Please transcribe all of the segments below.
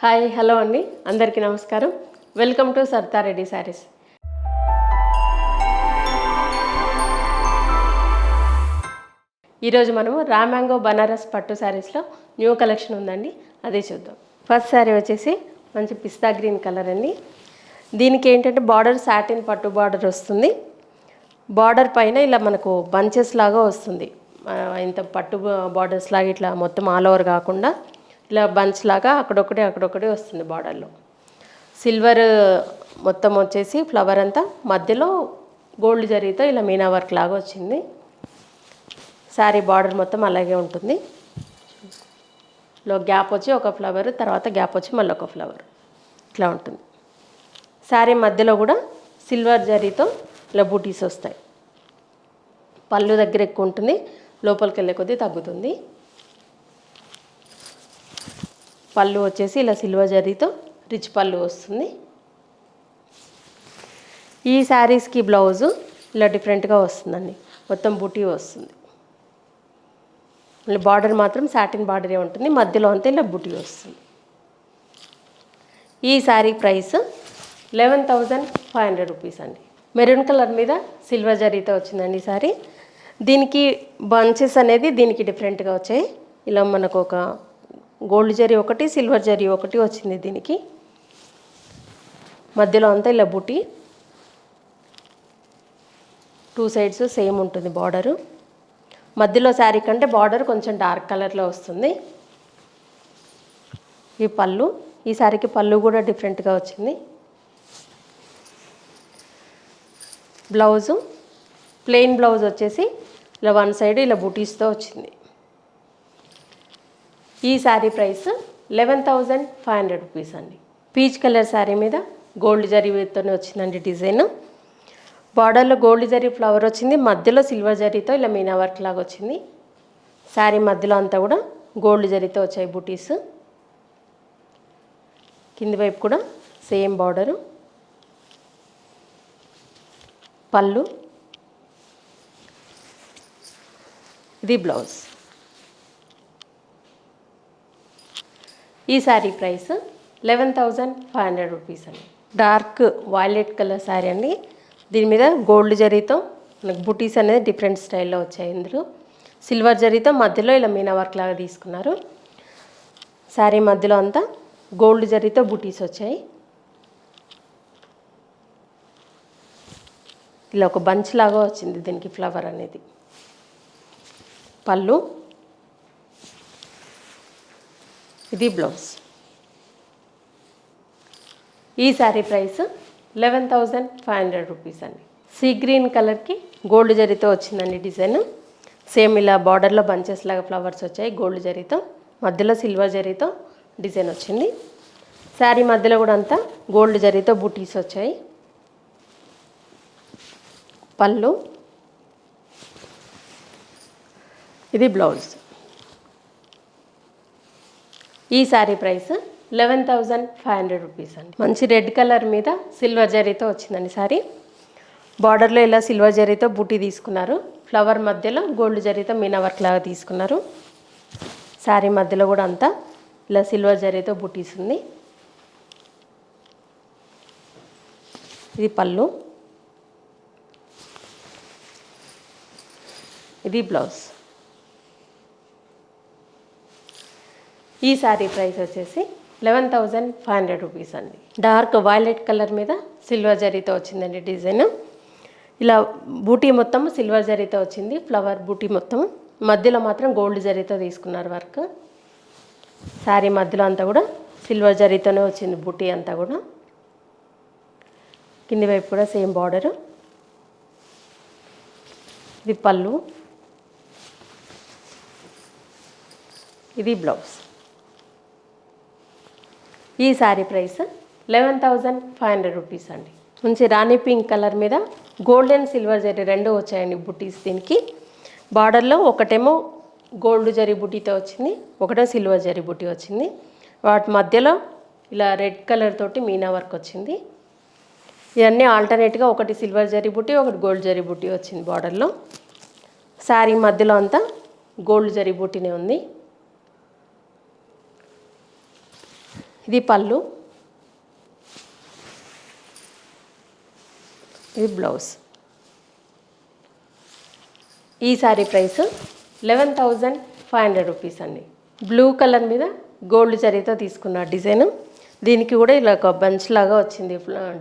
Hi hello అండి. అందరికీ నమస్కారం. Welcome to Sartha Reddy Sarees. ఈరోజు మనము రామ్యాంగో బనారస్ పట్టు శారీస్లో న్యూ కలెక్షన్ ఉందండి. అదే చూద్దాం. ఫస్ట్ శారీ వచ్చేసి మంచి పిస్తా గ్రీన్ కలర్ అండి. దీనికి ఏంటంటే బార్డర్ సాటిన్ పట్టు బార్డర్ వస్తుంది. బార్డర్ పైన ఇలా మనకు బంచెస్ లాగా వస్తుంది. ఇంత పట్టు బార్డర్స్ లాగా ఇట్లా మొత్తం ఆల్ ఓవర్ కాకుండా ఇలా బంచ్ లాగా అక్కడొకటి అక్కడొకటి వస్తుంది బార్డర్లో. సిల్వర్ మొత్తం వచ్చేసి ఫ్లవర్ అంతా మధ్యలో గోల్డ్ జరీతో ఇలా మీనా వర్క్ లాగా వచ్చింది. శారీ బార్డర్ మొత్తం అలాగే ఉంటుంది. లో గ్యాప్ వచ్చి ఒక ఫ్లవర్ తర్వాత గ్యాప్ వచ్చి మళ్ళీ ఒక ఫ్లవర్. ఇట్లా ఉంటుంది. శారీ మధ్యలో కూడా సిల్వర్ జరీతో ఇలా బూటీస్ వస్తాయి. పళ్ళు దగ్గర ఎక్కువ ఉంటుంది లోపలికి వెళ్ళే కొద్దీ తగ్గుతుంది. పళ్ళు వచ్చేసి ఇలా సిల్వర్ జరీతో రిచ్ పళ్ళు వస్తుంది. ఈ శారీస్కి బ్లౌజు ఇలా డిఫరెంట్గా వస్తుందండి. మొత్తం బుటీ వస్తుంది. మళ్ళీ బార్డర్ మాత్రం సాటిన్ బార్డరే ఉంటుంది. మధ్యలో అంతా ఇలా బుటీ వస్తుంది. ఈ saree price eleven thousand five hundred rupees అండి. మెరూన్ కలర్ మీద సిల్వర్ జరీతో వచ్చిందండి ఈ సారీ దీనికి బంచెస్ అనేది దీనికి డిఫరెంట్గా వచ్చాయి. ఇలా మనకు ఒక గోల్డ్ జరీ ఒకటి సిల్వర్ జరీ ఒకటి వచ్చింది దీనికి. మధ్యలో అంతా ఇలా బుటీ. టూ సైడ్స్ సేమ్ ఉంటుంది బార్డరు. మధ్యలో శారీ కంటే బార్డర్ కొంచెం డార్క్ కలర్లో వస్తుంది. ఈ పళ్ళు ఈ శారీకి పళ్ళు కూడా డిఫరెంట్గా వచ్చింది. బ్లౌజు ప్లెయిన్ బ్లౌజ్ వచ్చేసి ఇలా వన్ సైడ్ ఇలా బుటీస్తో వచ్చింది. ఈ saree price eleven thousand five hundred rupees అండి. పీచ్ కలర్ శారీ మీద గోల్డ్ జరీతో వచ్చిందండి డిజైన్. బార్డర్లో గోల్డ్ జరీ ఫ్లవర్ వచ్చింది మధ్యలో సిల్వర్ జరీతో ఇలా మీనా వర్క్ లాగా వచ్చింది. శారీ మధ్యలో అంతా కూడా గోల్డ్ జరీతో వచ్చాయి బూటీస్. కింది వైపు కూడా సేమ్ బార్డరు. పళ్ళు. ఇది బ్లౌజ్. ఈ saree price eleven thousand five hundred rupees అండి. డార్క్ వైలెట్ కలర్ శారీ అండి. దీని మీద గోల్డ్ జరీతో మనకు బుటీస్ అనేది డిఫరెంట్ స్టైల్లో వచ్చాయి ఇందులో. సిల్వర్ జరీతో మధ్యలో ఇలా మీనా వర్క్ లాగా తీసుకున్నారు. శారీ మధ్యలో అంతా గోల్డ్ జరీతో బుటీస్ వచ్చాయి. ఇలా ఒక బంచ్ లాగా వచ్చింది దీనికి ఫ్లవర్ అనేది. పళ్ళు ఇది బ్లౌజ్. ఈ saree price eleven thousand five hundred rupees అండి. సీ గ్రీన్ కలర్కి గోల్డ్ జరీతో వచ్చిందండి డిజైన్. సేమ్ ఇలా బార్డర్లో బంచెస్ లాగా ఫ్లవర్స్ వచ్చాయి గోల్డ్ జరీతో మధ్యలో సిల్వర్ జరీతో డిజైన్ వచ్చింది. శారీ మధ్యలో కూడా అంతా గోల్డ్ జరీతో బుటీస్ వచ్చాయి. పళ్ళు. ఇది బ్లౌజ్. ఈ saree price eleven thousand five hundred rupees అండి. మంచి రెడ్ కలర్ మీద సిల్వర్ జరీతో వచ్చిందండి శారీ బార్డర్లో ఇలా సిల్వర్ జరీతో బూటీ తీసుకున్నారు. ఫ్లవర్ మధ్యలో గోల్డ్ జరీతో మీనా వర్క్ లాగా తీసుకున్నారు. శారీ మధ్యలో కూడా అంతా ఇలా సిల్వర్ జరీతో బూటీస్ ఉంది. ఇది పళ్ళు. ఇది బ్లౌజ్. ఈ శారీ ప్రైస్ వచ్చేసి eleven thousand five hundred rupees అండి. డార్క్ వైలెట్ కలర్ మీద సిల్వర్ జరీతో వచ్చిందండి డిజైన్. ఇలా బూటీ మొత్తం సిల్వర్ జరీతో వచ్చింది ఫ్లవర్ బూటీ మొత్తం. మధ్యలో మాత్రం గోల్డ్ జరీతో తీసుకున్నారు వర్క్. శారీ మధ్యలో అంతా కూడా సిల్వర్ జరీతోనే వచ్చింది బూటీ అంతా కూడా. కింది వైపు కూడా సేమ్ బార్డరు. ఇది పళ్ళు. ఇది బ్లౌజ్. ఈ saree price eleven thousand five hundred rupees అండి. మంచి రాణి పింక్ కలర్ మీద గోల్డ్ అండ్ సిల్వర్ జరీ రెండు వచ్చాయండి బుటీస్ దీనికి. బార్డర్లో ఒకటేమో గోల్డ్ జరీ బుటీతో వచ్చింది ఒకటో సిల్వర్ జరీ బుటీ వచ్చింది. వాటి మధ్యలో ఇలా రెడ్ కలర్ తోటి మీనా వర్క్ వచ్చింది. ఇవన్నీ ఆల్టర్నేట్గా ఒకటి సిల్వర్ జరీ బుట్టి ఒకటి గోల్డ్ జరీ బుట్టి వచ్చింది బార్డర్లో. శారీ మధ్యలో అంతా గోల్డ్ జరీ బుట్టినే ఉంది. ఇది పళ్ళు. ఇది బ్లౌజ్. ఈ sorry price eleven thousand five hundred rupees అండి. బ్లూ కలర్ మీద గోల్డ్ జరీతో తీసుకున్న డిజైన్. దీనికి కూడా ఇలా ఒక బంచ్ లాగా వచ్చింది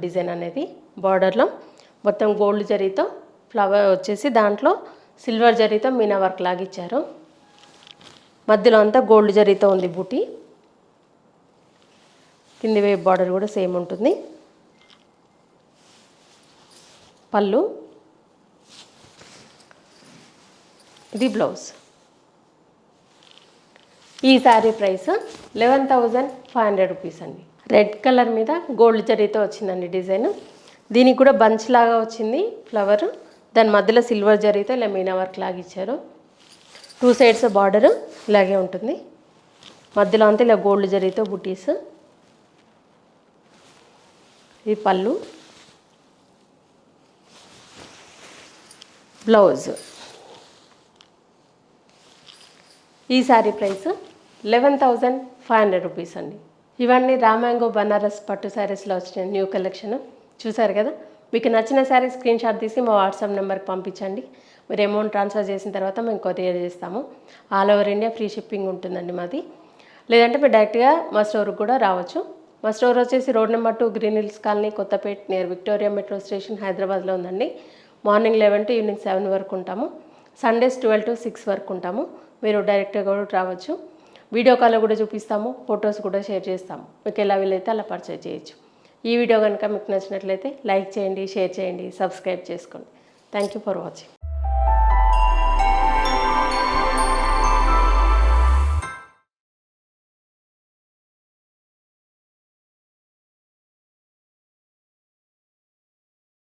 డిజైన్ అనేది బార్డర్లో. మొత్తం గోల్డ్ జరీతో ఫ్లవర్ వచ్చేసి దాంట్లో సిల్వర్ జరీతో మీనా వర్క్ లాగా ఇచ్చారు. మధ్యలో అంతా గోల్డ్ జరీతో ఉంది బూటీ. కింది వైపు బార్డర్ కూడా సేమ్ ఉంటుంది. పళ్ళు. ఇది బ్లౌజ్ ఈ saree price eleven thousand five hundred rupees అండి. రెడ్ కలర్ మీద గోల్డ్ జరీతో వచ్చిందండి డిజైన్ దీనికి కూడా బంచ్ లాగా వచ్చింది ఫ్లవర్ దాని మధ్యలో సిల్వర్ జరీతో ఇలా మీనా వర్క్ లాగా ఇచ్చారు. టూ సైడ్స్ బార్డర్ ఇలాగే ఉంటుంది. మధ్యలో అంతా ఇలా గోల్డ్ జరీతో బుటీస్ ఇది పళ్ళు. బ్లౌజ్ ఈ saree price eleven thousand five hundred rupees అండి. ఇవన్నీ రామాంగో బనారస్ పట్టు శారీస్లో వచ్చిన న్యూ కలెక్షన్ చూసారు కదా? మీకు నచ్చిన శారీ స్క్రీన్ షాట్ తీసి మా వాట్సాప్ నెంబర్కి పంపించండి. మీరు అమౌంట్ ట్రాన్స్ఫర్ చేసిన తర్వాత మేము కొరియర్ చేస్తాము. All over India free shipping ఉంటుందండి మాది. లేదంటే మీరు డైరెక్ట్గా మా స్టోర్కి కూడా రావచ్చు. మా స్టోర్ వచ్చేసి road number two green hills colony Kothapet near Victoria metro station హైదరాబాద్లో ఉందండి. Morning eleven to evening seven వరకు ఉంటాము. సండేస్ ట్వెల్వ్ టు సిక్స్ వరకు ఉంటాము. మీరు డైరెక్ట్గా కూడా రావచ్చు. వీడియో కాల్లో కూడా చూపిస్తాము. ఫొటోస్ కూడా షేర్ చేస్తాము. మీకు ఎలా వీలైతే అలా పర్చేజ్ చేయొచ్చు. ఈ వీడియో కనుక మీకు నచ్చినట్లయితే లైక్ చేయండి షేర్ చేయండి సబ్స్క్రైబ్ చేసుకోండి. Thank you for watching.